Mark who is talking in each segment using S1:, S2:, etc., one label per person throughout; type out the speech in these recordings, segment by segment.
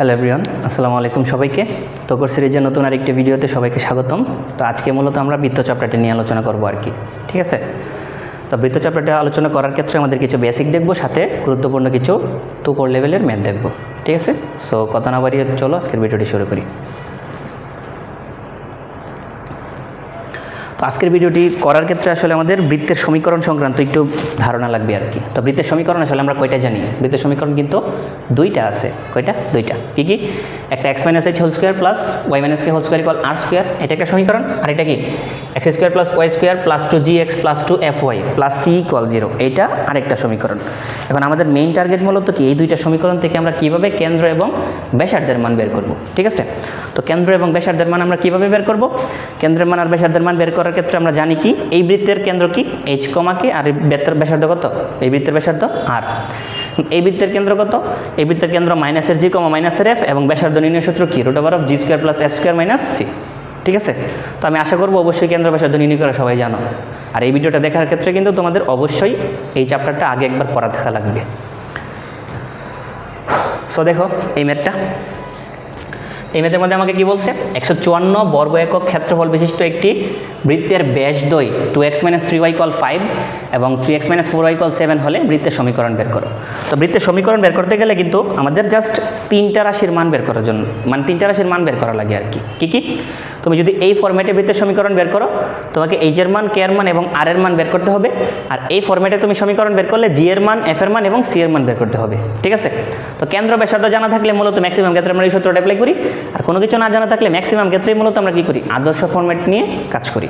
S1: Hello everyone আসসালামু আলাইকুম সবাইকে। তোকর সিরিজের নতুন আরেকটি ভিডিওতে সবাইকে স্বাগতম। তো আজকে মূলত আমরা বৃত্ত বৃত্তচাপটাটি নিয়ে আলোচনা করব আর কি, ঠিক আছে? তো বৃত্ত বৃত্তচাপটাটি আলোচনা করার ক্ষেত্রে আমাদের কিছু বেসিক দেখব, সাথে গুরুত্বপূর্ণ কিছু তুকর লেভেলের ম্যাথ দেখব, ঠিক আছে? সো কথা না বাড়িয়ে চলো, আজকের ভিডিওটি শুরু করি। তো আজকের ভিডিওটি করার ক্ষেত্রে আসলে আমাদের বৃত্তের সমীকরণ সংক্রান্ত একটু ধারণা লাগবে আর কি। তো বৃত্তের সমীকরণ আসলে আমরা কয়টা জানি? বৃত্তের সমীকরণ কিন্তু দুইটা আছে। কয়টা? দুইটা। কি কি? একটা X minus H whole square plus Y minus K whole square equal R square এটা একটা সমীকরণ। আর এটা কি? X square plus Y square plus two G X plus two F Y plus C equal zero এইটা আরেকটা সমীকরণ। এখন আমাদের মেইন টার্গেট মূলত কি? এই দুইটা সমীকরণ থেকে আমরা কীভাবে কেন্দ্র এবং ব্যাসার্ধের মান বের করব? ঠিক আছে? তো কেন্দ্র এবং ব্যাসার্ধের মান আমরা কীভাবে বের করব? কেন্দ্রের মান আর ব্যাসার্ধের মান বের করার ক্ষেত্রে আমরা জানি কি? এই বৃত্তের কেন্দ্র কি? এইচ কমাকে আর এই বৃত্তের ব্যাসার্ধ কত? এই বৃত্তের ব্যাসার্ধ আর এই বৃত্তের কেন্দ্র কত? এই বৃত্তের কেন্দ্র মাইনাসের জি কমা মাইনাসের এফ এবং ব্যাসার্ধ নির্ণয় সূত্র কি? Root over of G square plus F square minus C ঠিক আছে? তো আমি আশা করব অবশ্যই কেন্দ্র ব্যাসার্ধ নির্ণয় করা সবাই জানো। আর এই ভিডিওটা দেখার ক্ষেত্রে কিন্তু তোমাদের অবশ্যই এই চ্যাপ্টারটা আগে একবার পড়া দেখা লাগবে। সো দেখো, এই ম্যাথটা এই ম্যাথের মধ্যে আমাকে কি বলছে? একশো চুয়ান্ন বর্গ একক ক্ষেত্রফল বিশিষ্ট একটি বৃত্তের ব্যাস দই two X minus three Y equal five এবং three X minus four Y equal seven হলে বৃত্তের সমীকরণ বের করো। তো বৃত্তের সমীকরণ বের করতে গেলে কিন্তু আমাদের জাস্ট তিনটা রাশির মান বের করার জন্য মানে তিনটা রাশির মান বের করা লাগে আর কি। কী কী? তুমি যদি এই ফর্ম্যাটে বৃত্তের সমীকরণ বের করো, তোমাকে এইচ এর মান কে এর মান এবং আর এর মান বের করতে হবে। আর এই ফর্ম্যাটে তুমি সমীকরণ বের করলে জি এর মান এফ এর মান এবং সি এর মান বের করতে হবে। ঠিক আছে? তো কেন্দ্র ব্যাসার্ধ জানা থাকলে মূলত ম্যাক্সিমাম ক্ষেত্রে আমরা এই সূত্রটা অ্যাপ্লাই করি। আর কোনো কিছু না জানা থাকলে ম্যাক্সিমাম ক্ষেত্রেই মূলত আমরা কী করি? আদর্শ ফর্ম্যাট নিয়ে কাজ করি।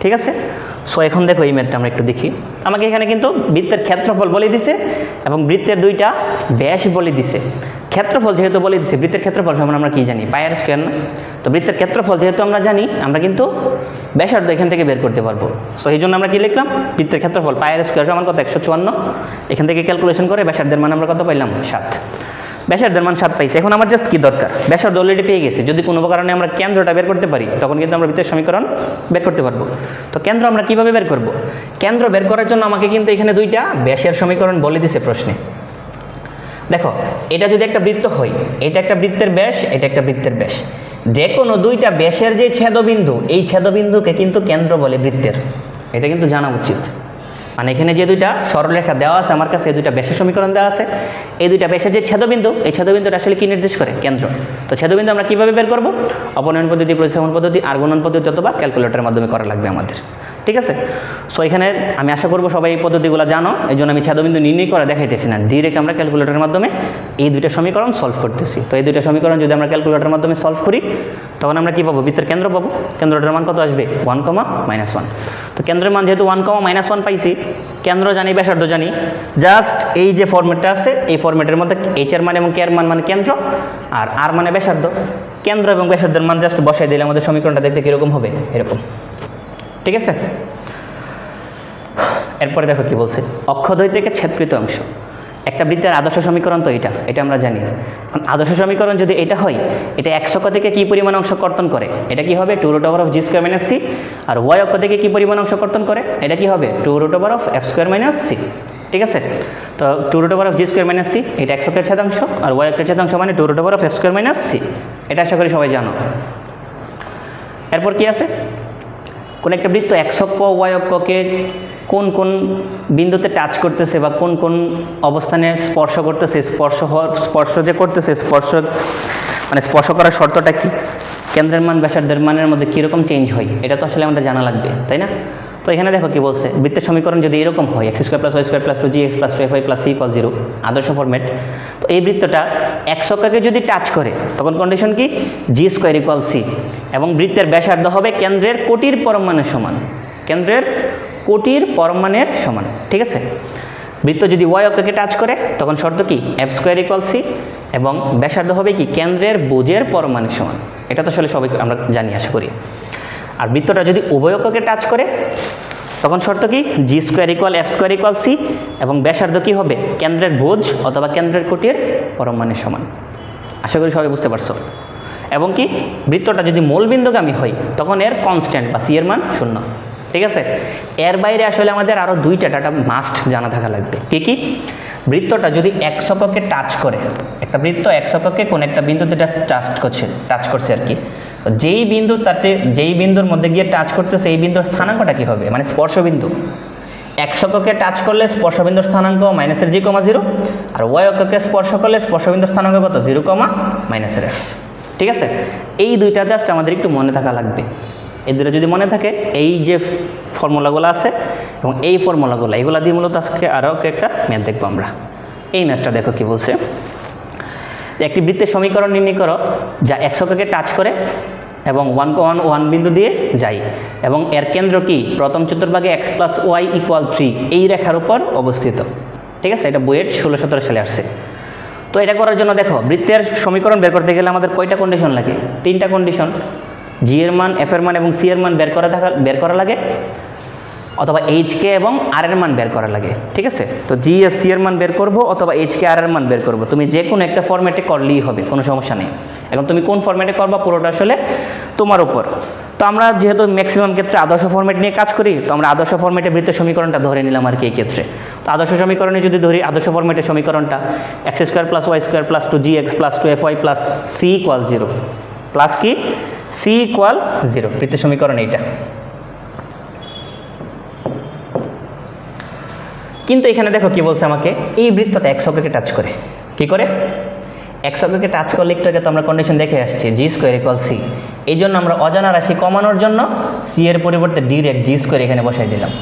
S1: ঠিক আছে? সো এখন দেখো এই ম্যাটটা আমরা একটু দেখি। আমাকে এখানে কিন্তু বৃত্তের ক্ষেত্রফল বলে দিছে এবং বৃত্তের দুইটা ব্যাস বলে দিছে। ক্ষেত্রফল যেহেতু বলে দিছে, বৃত্তের ক্ষেত্রফল সমান আমরা কি জানি? পায়ের স্কোয়ার না? তো বৃত্তের ক্ষেত্রফল যেহেতু আমরা জানি, আমরা কিন্তু ব্যাসার্ধ এখান থেকে বের করতে পারব। সো এই জন্য আমরা কী লিখলাম? বৃত্তের ক্ষেত্রফল পায়ের স্কোয়ার সমান কত? একশো চুয়ান্ন। এখান থেকে ক্যালকুলেশন করে ব্যাসার্ধের মান আমরা কত পাইলাম? সাত। ব্যাসার্ধের মান সাত পাইছে। এখন আমার জাস্ট কী দরকার? ব্যাসার্ধ অলরেডি পেয়ে গেছে। যদি কোনো কারণে আমরা কেন্দ্রটা বের করতে পারি, তখন কিন্তু আমরা বৃত্তের সমীকরণ বের করতে পারব। তো কেন্দ্র আমরা কীভাবে বের করব? কেন্দ্র বের করার জন্য আমাকে কিন্তু এখানে দুইটা ব্যাসের সমীকরণ বলে দিছে প্রশ্নে। দেখো, এটা যদি একটা বৃত্ত হয়, এটা একটা বৃত্তের ব্যাস, এটা একটা বৃত্তের ব্যাস। যে কোনো দুইটা ব্যাসের যে ছেদবিন্দু, এই ছেদবিন্দুকে কিন্তু কেন্দ্র বলে বৃত্তের। এটা কিন্তু জানা উচিত। মানে এখানে যে দুইটা সরলরেখা দেওয়া আছে, আমার কাছে এই দুইটা ব্যাসের সমীকরণ দেওয়া আছে। এই দুইটা ব্যাসের যে ছেদবিন্দু, এই ছেদবিন্দুটা আসলে কী নির্দেশ করে? কেন্দ্র। তো ছেদবিন্দু আমরা কীভাবে বের করব? অপনয়ন পদ্ধতি প্রতিস্থাপন পদ্ধতি, আর গুণন পদ্ধতি অথবা ক্যালকুলেটরের মাধ্যমে করা লাগবে আমাদের। ঠিক আছে? সো এখানে আমি আশা করব সবাই এই পদ্ধতিগুলো জানো এই জন্য আমি ছেদবিন্দু নির্ণয় করে দেখাইতেছি না। ডিরেক্ট আমরা ক্যালকুলেটরের মাধ্যমে এই দুইটা সমীকরণ সলভ করতেছি। তো এই দুইটা সমীকরণ যদি আমরা ক্যালকুলেটরের মাধ্যমে সলভ করি, তখন আমরা কী পাবো? বৃত্তের কেন্দ্র পাবো। কেন্দ্রটার মান কত আসবে? ওয়ান কমা মাইনাস ওয়ান তো কেন্দ্রের মান যেহেতু ওয়ান কমা মাইনাস ওয়ান পাইছি, কেন্দ্র জানি, ব্যাসার্ধ জানি জাস্ট এই যে ফর্মেটটা আছে, এই ফর্মেটের মধ্যে এইচ এর মান এবং কে এর মান মানে কেন্দ্র, আর আর মানে ব্যাসার্ধ। কেন্দ্র এবং ব্যাসার্ধের মান জাস্ট বসাই দিলে আমাদের সমীকরণটা দেখতে কীরকম হবে? এরকম। ঠিক আছে? এরপরে দেখো কি বলছে। অক্ষদ্বয় থেকে ছেদকৃত অংশ। একটা বৃত্তের আদর্শ সমীকরণ তো এটা এটা আমরা জানি। এখন আদর্শ সমীকরণ যদি এটা হয়, এটা এক অক্ষ থেকে কী পরিমাণ অংশ কর্তন করে? এটা কি হবে? Two root over of G square minus C R Y অক্ষ থেকে কী পরিমাণ অংশ কর্তন করে? এটা কি হবে? Two root over of F square minus C ঠিক আছে? তো two root over of G square minus C এটা এক অক্ষের আর ওয়াই অক্ষের ছেদাংশ মানে two root over of F square minus C এটা আশা করি সবাই জানো। এরপর কি আছে? কোন একটা বৃত্ত এক অক্ষ ওয়াই অক্ষকে কোন কোন বিন্দুতে টাচ করতেছে বা কোন কোন অবস্থানে স্পর্শ করতেছে, স্পর্শ হওয়ার, স্পর্শ যে করতেছে, স্পর্শ মানে স্পর্শ করার শর্তটা কী? কেন্দ্রের মান, ব্যাসার্ধের মানের মধ্যে কীরকম চেঞ্জ হয়? এটা তো আসলে আমাদের জানা লাগবে, তাই না? তো এখানে দেখো কি বলছে, বৃত্তের সমীকরণ যদি এরকম হয় X square plus Y square plus two G X plus two F Y plus C equal zero আদর্শ ফরম্যাট তো এই বৃত্তটা এক সকাকে যদি টাচ করে, তখন কন্ডিশন কি? জি স্কোয়ার ইকুয়াল সি এবং বৃত্তের ব্যাসার্ধ হবে কেন্দ্রের কোটির পরমাণের সমান, কেন্দ্রের কোটির পরমাণের সমান, ঠিক আছে? বৃত্ত যদি ওয়াই অক্ষকে টাচ করে, তখন শর্ত কি? এফ স্কোয়ার ইকুয়াল সি এবং ব্যাসার্ধ হবে কি? কেন্দ্রের বুঝের পরমাণের সমান, এটা তো আসলে সবাই আমরা জানি, আশা করি। আর বৃত্তটা যদি উভয় অক্ষকে টাচ করে, তখন শর্ত কি? G square equal F square equal C এবং ব্যাসার্ধ কী হবে? কেন্দ্রের ভোজ অথবা কেন্দ্রের কোটির পরমাণের সমান। আশা করি সবাই বুঝতে পারছ। এবং কি? বৃত্তটা যদি মূল মূলবিন্দুগামী হয়, তখন এর কনস্ট্যান্ট বা সি এর মান শূন্য। ঠিক আছে? এর বাইরে আসলে আমাদের আরও দুইটা ডাটা মাস্ট জানা থাকা লাগবে। কী কী? বৃত্তটা যদি এক শককে টাচ করে, একটা বৃত্ত এক শককে কোন একটা বিন্দুতে টাচ করছে টাচ করছে আর কি। যেই বিন্দু তাতে, যেই বিন্দুর মধ্যে গিয়ে টাচ করতেছে সেই বিন্দুর স্থানাঙ্কটা কি হবে? মানে স্পর্শবিন্দু এক শককে টাচ করলে স্পর্শবিন্দুর স্থানাঙ্ক মাইনাসের জি কমা জিরো, আর ওয়াই অক্ষকে স্পর্শ করলে স্পর্শবিন্দুর স্থানাঙ্ক কত? জিরো কমা মাইনাসের এফ ঠিক আছে? এই দুইটা জাস্ট আমাদের একটু মনে থাকা লাগবে। এই দুটো যদি মনে থাকে, এই যে ফর্মুলাগুলো আছে এবং এই ফর্মুলাগুলো, এগুলো দিয়ে মূলত আজকে আরও একটা ম্যাথ দেখব আমরা। এই ম্যাথটা দেখো কি বলছে। একটি বৃত্তের সমীকরণ নির্ণয় করো, যা একশোকে টাচ করে এবং ওয়ান ওয়ান ওয়ান বিন্দু দিয়ে যাই এবং এর কেন্দ্র কি? প্রথম চতুর্ভাগে X plus Y equal three এই রেখার উপর অবস্থিত। ঠিক আছে? এটা বুয়েট ষোলো, সতেরো সালে আসছে। তো এটা করার জন্য দেখো, বৃত্তের সমীকরণ বের করতে গেলে আমাদের কয়টা কন্ডিশন লাগে? তিনটা কন্ডিশন জি এর মান এফ এর মান এবং সি এর মান বের করা থাকা, বের করা লাগে। অথবা এইচ কে এবং আর এর মান বের করা লাগে, ঠিক আছে? তো জি এফ সি এর মান বের করব অথবা এইচ কে আর এর মান বের করব। তুমি যে কোনো একটা ফর্মেটে করলেই হবে, কোনো সমস্যা নেই। এখন তুমি কোন ফর্মেটে করবা? পুরোটা আসলে তোমার উপর। তো আমরা যেহেতু ম্যাক্সিমাম ক্ষেত্রে আদর্শ ফর্মেট নিয়ে কাজ করি, তো আমরা আদর্শ ফর্মেটে বৃত্তের সমীকরণটা ধরে নিলাম আর কি এই ক্ষেত্রে তো আদর্শ সমীকরণে যদি ধরি, আদর্শ ফর্মেটের সমীকরণটা X square plus Y square plus two G X plus two F Y plus C equal zero plus কি? সি ইকুয়াল জিরো বৃত্তের সমীকরণ এইটা। কিন্তু এখানে দেখো কি বলছে আমাকে, এই বৃত্তটা এক শতকে টাচ করে। কি করে? এক শতকে টাচ করলে একটু আগে তো আমরা কন্ডিশন দেখে আসছি জি স্কোয়ার ইকুয়াল সি এই জন্য আমরা অজানা রাশি কমানোর জন্য সি এর পরিবর্তে ডিরেক্ট জি স্কোয়ার এখানে বসাই দিলাম।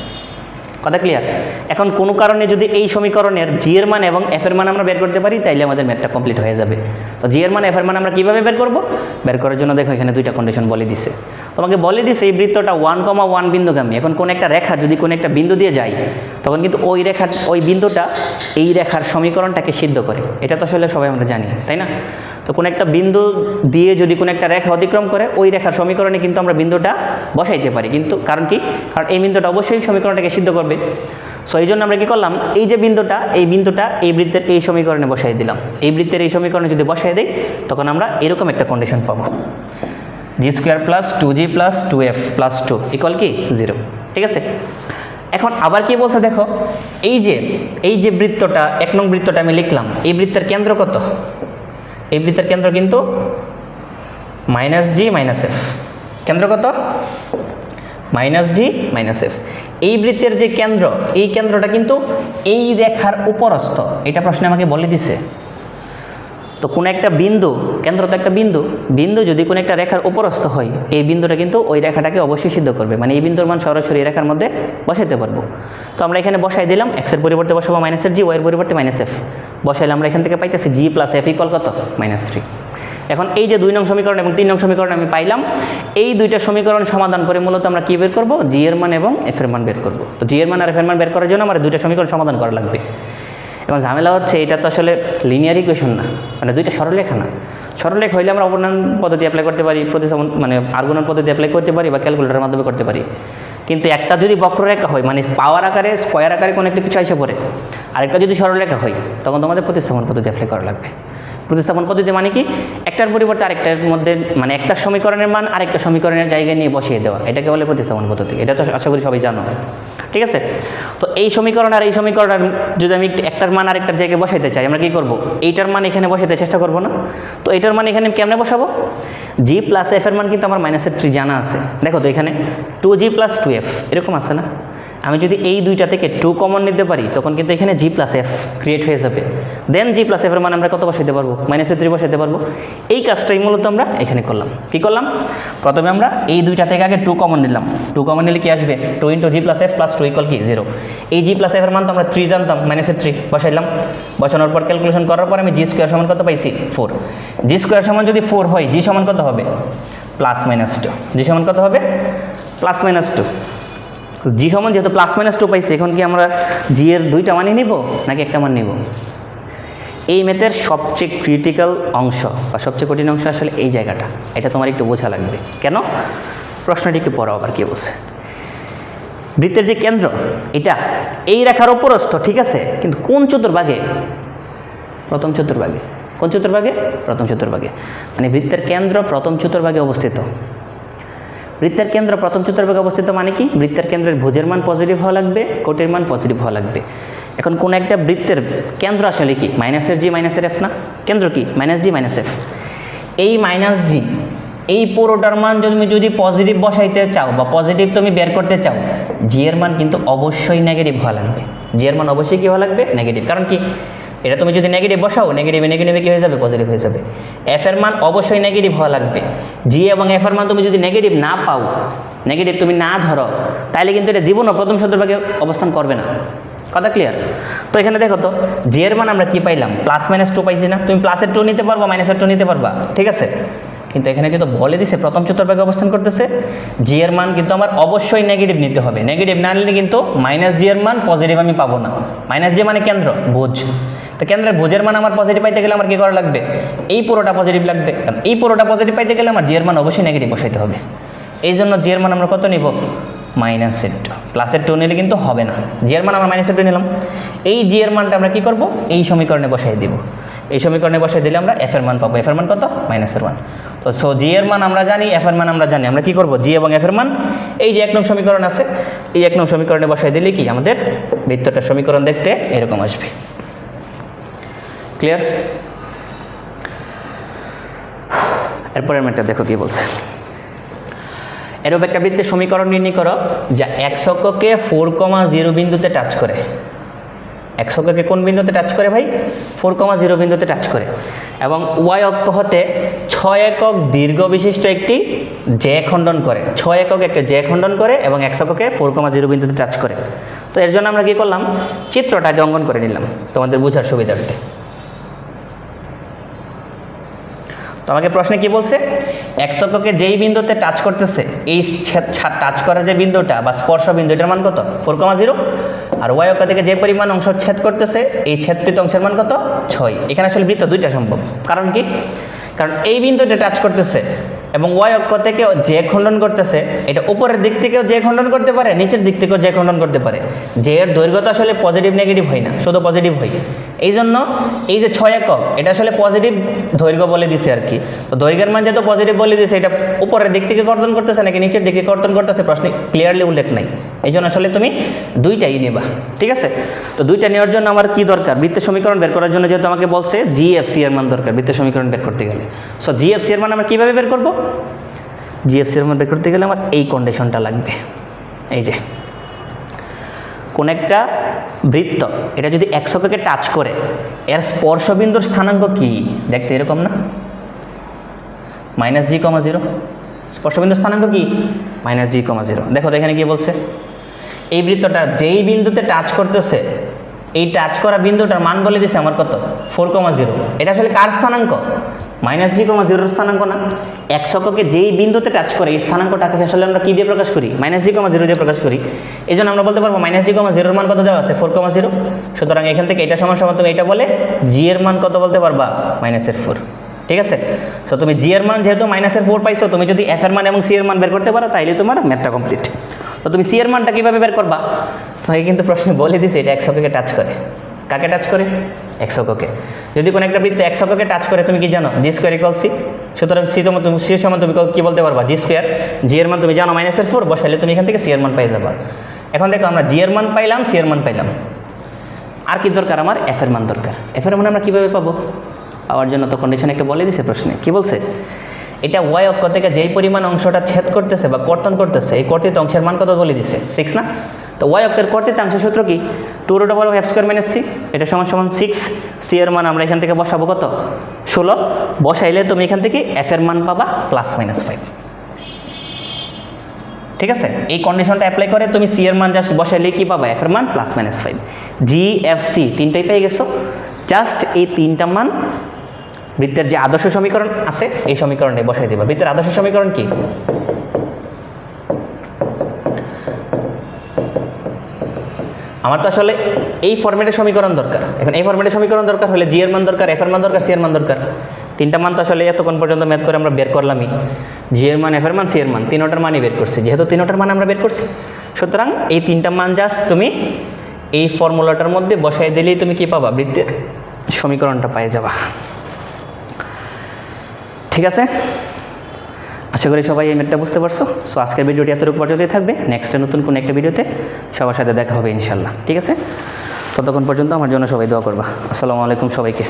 S1: কথা ক্লিয়ার এখন কোনো কারণে যদি এই সমীকরণের জি এর মান এবং এফ এর মান আমরা বের করতে পারি, তাইলে আমাদের ম্যাথটা কমপ্লিট হয়ে যাবে। তো জি এর মান এফ এর মান আমরা কীভাবে বের করব? বের করার জন্য দেখো এখানে দুইটা কন্ডিশন বলে দিছে। তোমাকে বলে দিছে এই বৃত্তটা ওয়ান কমা ওয়ান বিন্দুগামী। এখন কোন একটা রেখা যদি কোনো একটা বিন্দু দিয়ে যায়, তখন কিন্তু ওই রেখার, ওই বিন্দুটা এই রেখার সমীকরণটাকে সিদ্ধ করে। এটা তো আসলে সবাই আমরা জানি, তাই না? তো কোনো একটা বিন্দু দিয়ে যদি কোনো একটা রেখা অতিক্রম করে, ওই রেখার সমীকরণে কিন্তু আমরা বিন্দুটা বসাইতে পারি। কিন্তু কারণ কি? কারণ এই বিন্দুটা অবশ্যই সমীকরণটাকে সিদ্ধ করবে। সো এই জন্য আমরা কী করলাম? এই যে বিন্দুটা, এই বিন্দুটা এই বৃত্তের এই সমীকরণে বসাই দিলাম। এই বৃত্তের এই সমীকরণে যদি বসাই দিই, তখন আমরা এরকম একটা কন্ডিশন পাবো। G square plus two G plus two F plus two equal কি? জিরো ঠিক আছে? এখন আবার কি বলছে দেখো? এই যে এই যে বৃত্তটা, এক নং বৃত্তটা আমি লিখলাম, এই বৃত্তের কেন্দ্র কত? এই বৃত্তের কেন্দ্র কিন্তু মাইনাস জি মাইনাস এফ কেন্দ্র কত? মাইনাস জি মাইনাস এফ এই বৃত্তের যে কেন্দ্র, এই কেন্দ্রটা কিন্তু এই রেখার উপরস্থ। এটা প্রশ্নে আমাকে বলে দিছে। তো কোনো একটা বিন্দু, কেন্দ্র তো একটা বিন্দু। বিন্দু যদি কোনো একটা রেখার উপরস্থ হয়, এই বিন্দুটা কিন্তু ওই রেখাটাকে অবশ্যই সিদ্ধ করবে। মানে এই বিন্দুর মান সরাসরি রেখার মধ্যে বসাইতে পারব। তো আমরা এখানে বসাই দিলাম এক্সের পরিবর্তে বসাবো মাইনাসের জি ওয়ের পরিবর্তে মাইনাস এফ বসাইলে আমরা এখান থেকে পাইতেছি জি প্লাস এফ ইকল কত? মাইনাস থ্রি এখন এই যে দুই নং সমীকরণ এবং তিন নং সমীকরণ আমি পাইলাম, এই দুইটা সমীকরণ সমাধান করে মূলত আমরা কী বের করব? জি এর মান এবং এফ এর মান বের করব। তো জি এর মান আর এফ এর মান বের করার জন্য আমার দুইটা সমীকরণ সমাধান করা লাগবে। ঝামেলা হচ্ছে, এটা তো আসলে লিনিয়ার ইকুয়েশন না। মানে দুইটা সরলরেখা না। সরলরেখা হইলে আমরা অপর্ণায়ন পদ্ধতি অ্যাপ্লাই করতে পারি, প্রতিস্থাপন মানে আর্গুণন পদ্ধতি অ্যাপ্লাই করতে পারি বা ক্যালকুলেটারের মাধ্যমে করতে পারি। কিন্তু একটা যদি বক্ররেখা হয় মানে পাওয়ার আকারে স্কোয়ার আকারে কোনো একটা কিছু আইসা পড়ে, আরেকটা যদি সরলরেখা হয়, তখন তোমাদের প্রতিস্থাপন পদ্ধতি অ্যাপ্লাই করা লাগবে। প্রতিস্থাপন পদ্ধতি মানে কি? একটার পরিবর্তে আরেকটার মধ্যে মানে একটা সমীকরণের মান আরেকটা সমীকরণের জায়গায় নিয়ে বসিয়ে দেওয়া। এটাকে বলে প্রতিস্থাপন পদ্ধতি। এটা তো আশা করি সবাই জানো। ঠিক আছে? তো এই সমীকরণ আর এই সমীকরণের যদি আমি একটার মান আরেকটার জায়গায় বসাইতে চাই, আমরা কী করব? এইটার মান এখানে বসাইতে চেষ্টা করব না? তো এইটার মান এখানে কেমনে বসাবো? জি প্লাস এফ এর মান কিন্তু আমার মাইনাসের থ্রি জানা আছে। দেখো তো এখানে two G plus two F এরকম আছে না? আমি যদি এই দুইটা থেকে টু কমন নিতে পারি, তখন কিন্তু এখানে জি প্লাস এফ ক্রিয়েট হয়ে যাবে। দেন জি প্লাস এফের মান আমরা কত বসাইতে পারব? মাইনাসের থ্রি বসাইতে পারব। এই কাজটাই মূলত আমরা এখানে করলাম। কি করলাম? প্রথমে আমরা এই দুইটা থেকে আগে টু কমন নিলাম। টু কমন নিলে কি আসবে? Two into G plus F plus two equal কি? জিরো এই জি প্লাস এফের মান তো আমরা থ্রি জানতাম মাইনাসের থ্রি বসাইলাম। বসানোর পর ক্যালকুলেশন করার পর আমি জি স্কোয়ার সমান কত পাইছি? ফোর জি স্কোয়ার সমান যদি ফোর হয় জি সমান কত হবে? প্লাস মাইনাস টু জি সমান কত হবে? প্লাস মাইনাস টু জি সমান যেহেতু প্লাস মাইনাস টু পাইছি, এখন কি আমরা জি এর দুইটা মানে নিব নাকি একটা মান নিব? এই ম্যাথের সবচেয়ে ক্রিটিক্যাল অংশ বা সবচেয়ে কঠিন অংশ আসলে এই জায়গাটা। এটা তোমার একটু বোঝা লাগবে। কেন? প্রশ্নটি একটু পড়াও আবার কে বলছে। বৃত্তের যে কেন্দ্র, এটা এই রেখার উপরস্থ, ঠিক আছে? কিন্তু কোন চতুর্ভাগে? প্রথম চতুর্ভাগে। কোন চতুর্ভাগে? প্রথম চতুর্ভাগে। মানে বৃত্তের কেন্দ্র প্রথম চতুর্ভাগে অবস্থিত। বৃত্তের কেন্দ্র প্রথম চতুর্ভাগে অবস্থিত মানে কি? বৃত্তের কেন্দ্রের ভোজের মান পজিটিভ হওয়া লাগবে, কোটির মান পজিটিভ হওয়া লাগবে। এখন কোন একটা বৃত্তের কেন্দ্র আসলে কি? মাইনাসের জি মাইনাসের এফ না? কেন্দ্র কি? মাইনাস জি মাইনাস এফ এই মাইনাস জি এই পুরোটার মান তুমি যদি পজিটিভ বসাইতে চাও বা পজিটিভ তুমি বের করতে চাও জি এর মান কিন্তু অবশ্যই নেগেটিভ হওয়া লাগবে। জি এর মান অবশ্যই কী হওয়া লাগবে? নেগেটিভ কারণ কি? এটা তুমি যদি নেগেটিভ বসাও নেগেটিভে নেগেটিভে কী হয়ে যাবে? পজিটিভ হয়ে যাবে। এফ এর মান অবশ্যই নেগেটিভ হওয়া লাগবে। জি এবং এফ এর মান তুমি যদি নেগেটিভ না পাও নেগেটিভ তুমি না ধরো তাহলে কিন্তু এটা জীবনও প্রথম শতভাগে অবস্থান করবে না। কথা ক্লিয়ার তো এখানে দেখো তো জি এর মান আমরা কি পাইলাম? প্লাস মাইনাস টু পাইছি না। তুমি প্লাসের টু নিতে পারবা মাইনাসের টু নিতে পারবা। ঠিক আছে? কিন্তু এখানে যেহেতু বলে দিছে, প্রথম চতুর্ভাগে অবস্থান করতেছে জি এর মান কিন্তু আমার অবশ্যই নেগেটিভ নিতে হবে। নেগেটিভ না নিলে কিন্তু মাইনাস জি এর মান পজিটিভ আমি পাবো না। মাইনাস জি মানে কেন্দ্র, ভোজ। তো কেন্দ্রের ভোজের মান আমার পজিটিভ পাইতে গেলে আমার কী করা লাগবে? এই পুরোটা পজিটিভ লাগবে। কারণ এই পুরোটা পজিটিভ পাইতে গেলে আমার জি এর মান অবশ্যই নেগেটিভ বসাইতে হবে। এই জন্য জি এর মান আমরা কত নিব? মাইনাসের টু প্লাসের টু নিলে কিন্তু হবে না। জি এর মান আমরা মাইনাসের টু নিলাম। এই জি এর মানটা আমরা কী করব? এই সমীকরণে বসাই দিব। এই সমীকরণে বসাই দিলে আমরা এফ এর মান পাবো। এফ এর মান কত? মাইনাসের মান তো সো জি এর মান আমরা জানি এফ এর মান আমরা জানি। আমরা কি করব? জি এবং এফ এর মান, এই যে এক নং সমীকরণ আছে, এই এক নং সমীকরণে বসাই দিলে কি? আমাদের বৃত্তটার সমীকরণ দেখতে এরকম আসবে। ক্লিয়ার এরপরের ম্যাটটা দেখো কি বলছে। এরূপ একটা বৃত্তের সমীকরণ নির্ণয় করো, যা এক অক্ষকে ফোর কমা জিরো বিন্দুতে টাচ করে। এক অক্ষকে কোন বিন্দুতে টাচ করে ভাই? ফোর কমা জিরো বিন্দুতে টাচ করে। এবং ওয়াই অক্ষ হতে ছয় একক দীর্ঘ বিশিষ্ট একটি জে খণ্ডন করে। ছয় একক একটা জে খণ্ডন করে এবং এক অক্ষকে ফোর কমা জিরো বিন্দুতে টাচ করে। তো এর জন্য আমরা কী করলাম? চিত্রটাকে অঙ্কন করে নিলাম তোমাদের বোঝার সুবিধার্থে। তো আমাকে প্রশ্নে কি বলছে? এক যেই বিন্দুতে টাচ করতেছে, এই টাচ করা যে বিন্দুটা বা স্পর্শ বিন্দু, এটার মান কত? ফোর কমা জিরো আর ওয়াই অক্ষ থেকে যে পরিমাণ অংশ ছেদ করতেছে, এই ছেদকৃত অংশের মান কত? ছয়। এখানে আসলে বৃত্ত দুইটা সম্ভব। কারণ কি? কারণ এই বিন্দুটা টাচ করতেছে এবং ওয়াই অক্ষ থেকে যে খণ্ডন করতেছে, এটা উপরের দিক থেকেও যে খণ্ডন করতে পারে, নিচের দিক থেকেও যে খণ্ডন করতে পারে। যে এর দৈর্ঘ্য তো আসলে পজিটিভ নেগেটিভ হয় না, শুধু পজিটিভ হয়। এই জন্য এই যে ছয় একক, এটা আসলে পজিটিভ দৈর্ঘ্য বলে দিছে আর কি। তো দৈর্ঘ্যের মান যেহেতু পজিটিভ বলে দিছে, এটা উপরের দিক থেকে কর্তন করতেছে নাকি নিচের দিকে কর্তন করতেছে প্রশ্নে ক্লিয়ারলি উল্লেখ নাই। এই জন্য আসলে তুমি দুইটাই নেবা, ঠিক আছে? তো দুইটা নেওয়ার জন্য আমার কি দরকার? বৃত্তের সমীকরণ বের করার জন্য যেহেতু আমাকে বলছে জিএফসি এর মান দরকার, বৃত্তের সমীকরণ বের করতে গেলে। সো জিএফসি এর মান আমরা কীভাবে বের করব? জিএফসি এর মান বের করতে গেলে আমার এই কন্ডিশনটা লাগবে। এই যে, কোন একটা বৃত্ত, এটা যদি একশোকে টাচ করে, এর স্পর্শবিন্দুর স্থানাঙ্ক কি? দেখতে এরকম না? মাইনাস জি কমা জিরো স্পর্শবিন্দুর স্থানাঙ্ক কি? মাইনাস জি কমা জিরো দেখো তো এখানে কি বলছে, এই বৃত্তটা যেই বিন্দুতে টাচ করতেছে, এই টাচ করা বিন্দুটার মান বলে দিছে আমার কত? ফোর কমা জিরো এটা আসলে কার স্থানাঙ্ক? মাইনাস জি কমা জিরোর স্থানাঙ্ক না? এক শককে যেই বিন্দুতে টাচ করে, এই স্থানাঙ্কটাকে আসলে আমরা কী দিয়ে প্রকাশ করি? মাইনাস জি কমা জিরো দিয়ে প্রকাশ করি। এই জন্য আমরা বলতে পারব মাইনাস জি কমা জিরোর মান কত দেওয়া আছে? Four comma zero. সুতরাং এখান থেকে এটা সমান সমান তুমি এটা বলে জি এর মান কত বলতে পারবা? মাইনাসের ফোর। ঠিক আছে? সো তুমি জি এর মান যেহেতু মাইনাসের ফোর পাইছো, তুমি যদি এফ এর মান এবং সি এর মান বের করতে পারো, তাইলে তোমার ম্যাথটা কমপ্লিট তো তুমি সি এর মানটা কীভাবে বের করবা? তোমাকে কিন্তু প্রশ্নে বলে দিছে, এটা একশোকে টাচ করে। কাকে টাচ করে? একশোকে যদি কোনো একটা বৃত্ত একশোকে টাচ করে, তুমি কি জানো? জি স্কোয়ার ইকুয়াল সি সুতরাং সি তোমার তুমি সির সমান তুমি কি বলতে পারবা? জি স্কোয়ার জি এর মান তুমি জানো মাইনাসের ফোর বসাইলে তুমি এখান থেকে সি এর মান পাই যাবা। এখন দেখো, আমরা জি এর মান পাইলাম সি এর মান পাইলাম। আর কি দরকার আমার? এফ এর মান দরকার। এফ এর মান আমরা কীভাবে পাবো? পাওয়ার জন্য তো কন্ডিশন একটা বলে দিছে প্রশ্নে। কি বলছে? এটা ওয়াই অক্ষ থেকে যেই পরিমাণ অংশটা ছেদ করতেছে বা কর্তন করতেছে, এই কর্তিত অংশের মান কত বলে দিছে? সিক্স না? তো ওয়াই অক্ষের কর্তিতাংশের সূত্র কি? Two root over F square minus C এটা সমান সমান সিক্স সি এর মান আমরা এখান থেকে বসাবো কত? ষোলো। বসাইলে তুমি এখান থেকে এফ এর মান পাবা প্লাস মাইনাস ফাইভ ঠিক আছে? এই কন্ডিশনটা অ্যাপ্লাই করে তুমি সি এর মান জাস্ট বসাইলে কি পাবা? এফ এর মান plus minus five G F C তিনটাই পেয়ে গেছো। জাস্ট এই তিনটা মান বৃত্তের যে আদর্শ সমীকরণ আছে, এই সমীকরণে বসাই দেবা। বৃত্তের আদর্শ সমীকরণ কি? আমার তো আসলে এই ফর্মেটের সমীকরণ দরকার। এখন এই ফর্মেটের সমীকরণ দরকার হলে জি এর মান দরকার এফ এর মান দরকার সি এর মান দরকার। তিনটা মান তো আসলে এতক্ষণ পর্যন্ত ম্যাথ করে আমরা বের করলামই। জি এর মান এফ এর মান সি এর মান, তিনোটার মানই বের করছি। যেহেতু তিনোটার মান আমরা বের করছি। সুতরাং এই তিনটা মান জাস্ট তুমি এই ফর্মুলাটার মধ্যে বসাই দিলেই তুমি কি পাবা? বৃত্তের সমীকরণটা পাই যাবা। ঠিক আছে? আশা করি সবাই এই মেটটা বুঝতে পারছ। সো আজকের ভিডিওটি এতটুকু পর্যন্তই থাকবে। নেক্সটে নতুন কোনো একটা ভিডিওতে সবার সাথে দেখা হবে ইনশাল্লাহ ঠিক আছে? ততক্ষণ পর্যন্ত আমার জন্য সবাই দোয়া করবা। আসসালামু আলাইকুম সবাইকে।